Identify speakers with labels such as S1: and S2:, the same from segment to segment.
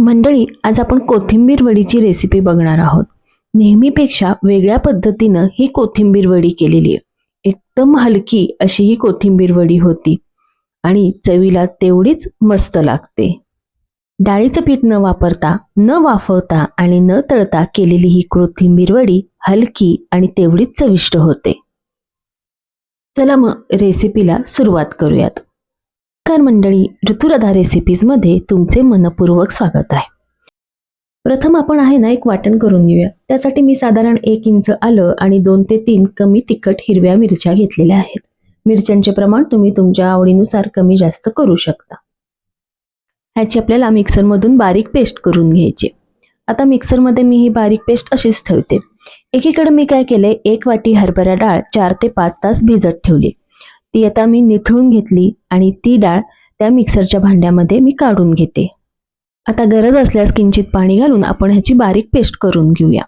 S1: मंडळी आज आपण कोथिंबीर वडीची रेसिपी बघणार आहोत. नेहमीपेक्षा वेगळ्या पद्धतीनं ही कोथिंबीर वडी केलेली आहे. एकदम हलकी अशी ही कोथिंबीर वडी होती आणि चवीला तेवढीच मस्त लागते. डाळीचं पीठ न वापरता न वाफवता आणि न तळता केलेली ही कोथिंबीर वडी हलकी आणि तेवढीच चविष्ट होते. चला मग रेसिपीला सुरुवात करूयात. नमस्कार मंडळी ऋतुराधा रेसिपीजमध्ये तुमचे मनपूर्वक स्वागत आहे. प्रथम आपण आहे ना एक वाटण करून घेऊया. त्यासाठी मी साधारण एक इंच आलं आणि दोन ते तीन कमी तिखट हिरव्या मिरच्या घेतलेल्या आहेत. मिरच्यांचे प्रमाण तुम्ही तुमच्या आवडीनुसार कमी जास्त करू शकता. ह्याची आपल्याला मिक्सरमधून बारीक पेस्ट करून घ्यायची. आता मिक्सरमध्ये मी ही बारीक पेस्ट अशीच ठेवते. एकीकडे मी काय केलंय एक वाटी हरभरा डाळ चार ते पाच तास भिजत ठेवली. ती आता मी निथळून घेतली आणि ती डाळ त्या मिक्सरच्या भांड्यामध्ये मी काढून घेते. आता गरज असल्यास किंचित पाणी घालून आपण ह्याची बारीक पेस्ट करून घेऊया.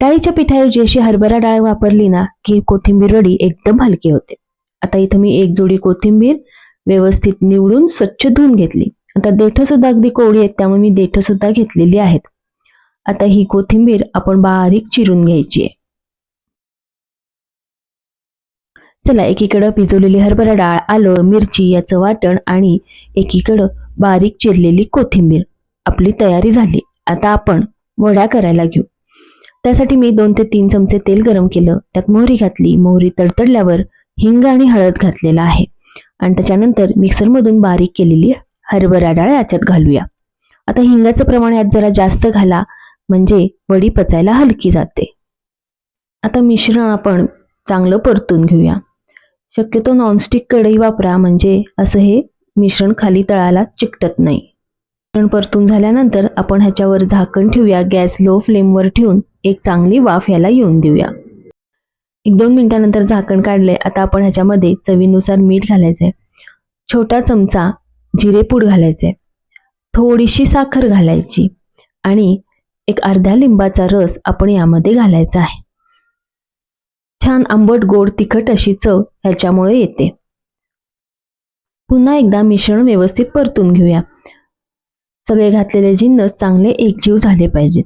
S1: डाळीच्या पिठाऐवजी अशी हरभरा डाळ वापरली ना की कोथिंबीर वडी एकदम हलकी होते. आता इथं मी एक जोडी कोथिंबीर व्यवस्थित निवडून स्वच्छ धुवून घेतली. आता देठं सुद्धा अगदी कोवळी आहेत त्यामुळे मी देठं सुद्धा घेतलेली आहेत. आता ही कोथिंबीर आपण बारीक चिरून घ्यायची आहे. चला एकीकडं पिजवलेली हरभरा डाळ आलं मिरची याचं वाटण आणि एकीकडं बारीक चिरलेली कोथिंबीर. आपली तयारी झाली. आता आपण वड्या करायला घेऊ. त्यासाठी मी दोन ते तीन चमचे तेल गरम केलं. त्यात मोहरी घातली. मोहरी तडतडल्यावर हिंग आणि हळद घातलेला आहे. आणि त्याच्यानंतर मिक्सरमधून बारीक केलेली हरभरा डाळ याच्यात घालूया. आता हिंगाचं प्रमाण यात जरा जास्त घाला. म्हणजे वडी पचायला हलकी जाते. आता मिश्रण आपण चांगलं परतून घेऊया. शक्यतो नॉनस्टिक कढई वापरा म्हणजे असं हे मिश्रण खाली तळाला चिकटत नाही. मिश्रण परतून झाल्यानंतर आपण ह्याच्यावर झाकण ठेवूया. गॅस लो फ्लेमवर ठेवून एक चांगली वाफ याला येऊन देऊया. एक दोन मिनिटानंतर झाकण काढले आता आपण ह्याच्यामध्ये चवीनुसार मीठ घालायचंय. छोटा चमचा जिरेपूड घालायचे थोडीशी साखर घालायची. आणि एक अर्ध्या लिंबाचा रस आपण यामध्ये घालायचा आहे. छान आंबट गोड तिखट अशी चव ह्याच्यामुळे येते. पुन्हा एकदा मिश्रण व्यवस्थित परतून घेऊया. सगळे घातलेले जिन्नस चांगले एकजीव झाले पाहिजेत.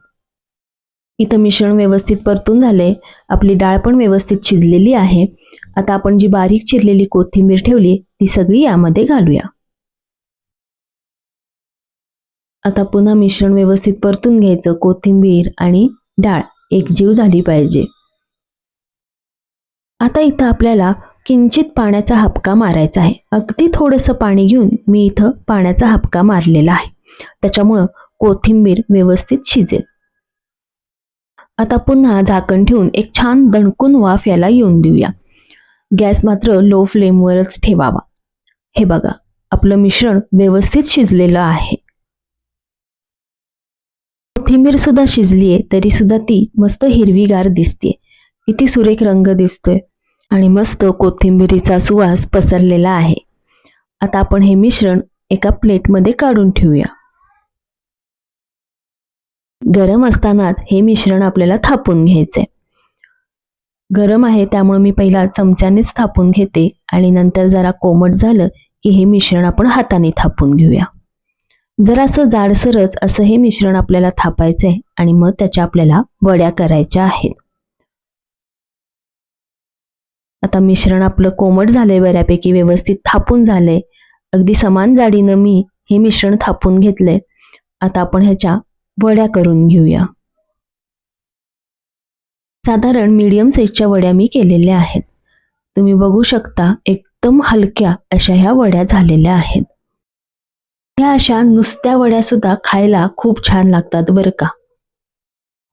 S1: इथं मिश्रण व्यवस्थित परतून झाले. आपली डाळ पण व्यवस्थित शिजलेली आहे. आता आपण जी बारीक चिरलेली कोथिंबीर ठेवली ती सगळी यामध्ये घालूया. आता पुन्हा मिश्रण व्यवस्थित परतून घ्यायचं. कोथिंबीर आणि डाळ एकजीव झाली पाहिजे. आता इथं आपल्याला किंचित पाण्याचा हपका मारायचा आहे. अगदी थोडंसं पाणी घेऊन मी इथं पाण्याचा हपका मारलेला आहे. त्याच्यामुळं कोथिंबीर व्यवस्थित शिजेल. आता पुन्हा झाकण ठेवून एक छान दणकून वाफ याला येऊन देऊया. गॅस मात्र लो फ्लेमवरच ठेवावा. हे बघा आपलं मिश्रण व्यवस्थित शिजलेलं आहे. कोथिंबीर सुद्धा शिजलीये तरी सुद्धा ती मस्त हिरवीगार दिसते किती सुरेख रंग दिसतोय आणि मस्त कोथिंबिरीचा सुवास पसरलेला आहे. आता आपण हे मिश्रण एका प्लेटमध्ये काढून ठेवूया. गरम असतानाच हे मिश्रण आपल्याला थापून घ्यायचंय. गरम आहे त्यामुळे मी पहिला चमच्यानेच थापून घेते आणि नंतर जरा कोमट झालं की हे मिश्रण आपण हाताने थापून घेऊया. जरासं जाडसरच असं हे मिश्रण आपल्याला थापायचंय आणि मग त्याच्या आपल्याला वड्या करायच्या आहेत. आता मिश्रण आपलं कोमट झालंय बऱ्यापैकी व्यवस्थित थापून झालंय. अगदी समान जाडीनं मी हे मिश्रण थापून घेतलंय. आता आपण ह्याच्या वड्या करून घेऊया. साधारण मीडियम साईजच्या वड्या मी केलेल्या आहेत. तुम्ही बघू शकता एकदम हलक्या अशा ह्या वड्या झालेल्या आहेत. ह्या अशा नुसत्या वड्या सुद्धा खायला खूप छान लागतात बरं का.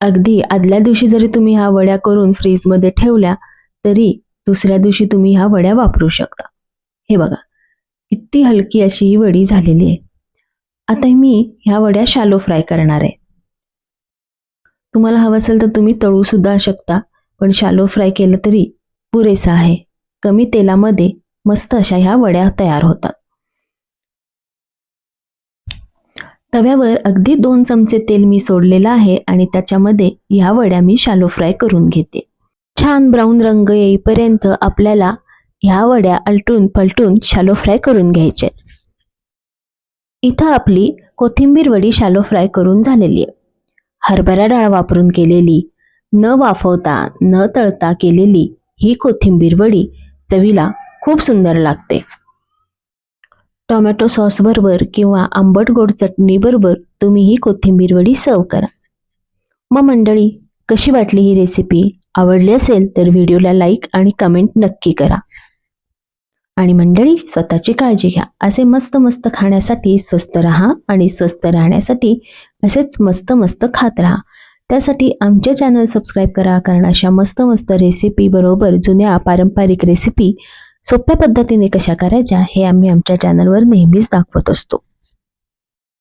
S1: अगदी आदल्या दिवशी जरी तुम्ही ह्या वड्या करून फ्रीजमध्ये ठेवल्या तरी दुसऱ्या दिवशी तुम्ही ह्या वड्या वापरू शकता. हे बघा किती हलकी अशी ही वडी झालेली आहे. आता मी ह्या वड्या शालो फ्राय करणार आहे. तुम्हाला हवं असेल तर तुम्ही तळू सुद्धा शकता पण शालो फ्राय केलं तरी पुरेसा आहे. कमी तेलामध्ये मस्त अशा ह्या वड्या तयार होतात. तव्यावर अगदी दोन चमचे तेल मी सोडलेलं आहे आणि त्याच्यामध्ये ह्या वड्या मी शालो फ्राय करून घेते. छान ब्राऊन रंग येईपर्यंत आपल्याला ह्या वड्या अलटून पलटून शालो फ्राय करून घ्यायचे. इथं आपली कोथिंबीर वडी शालो फ्राय करून झालेली आहे. हरभरा डाळ वापरून केलेली न वाफवता न तळता केलेली ही कोथिंबीर वडी चवीला खूप सुंदर लागते. टोमॅटो सॉस बरोबर किंवा आंबट गोड चटणी बरोबर तुम्ही ही कोथिंबीर वडी सर्व करा. मग मंडळी कशी वाटली ही रेसिपी आवडली असेल तर व्हिडिओला लाईक आणि कमेंट नक्की करा. आणि मंडळी स्वतःची काळजी घ्या. असे मस्त मस्त खाण्यासाठी स्वस्त राहा आणि स्वस्त राहण्यासाठी असेच मस्त मस्त खात राहा. त्यासाठी आमचे चॅनल सबस्क्राईब करा कारण अशा मस्त मस्त रेसिपी बरोबर जुन्या पारंपरिक रेसिपी सोप्या पद्धतीने कशा करायच्या हे आम्ही आमच्या चॅनलवर नेहमीच दाखवत असतो.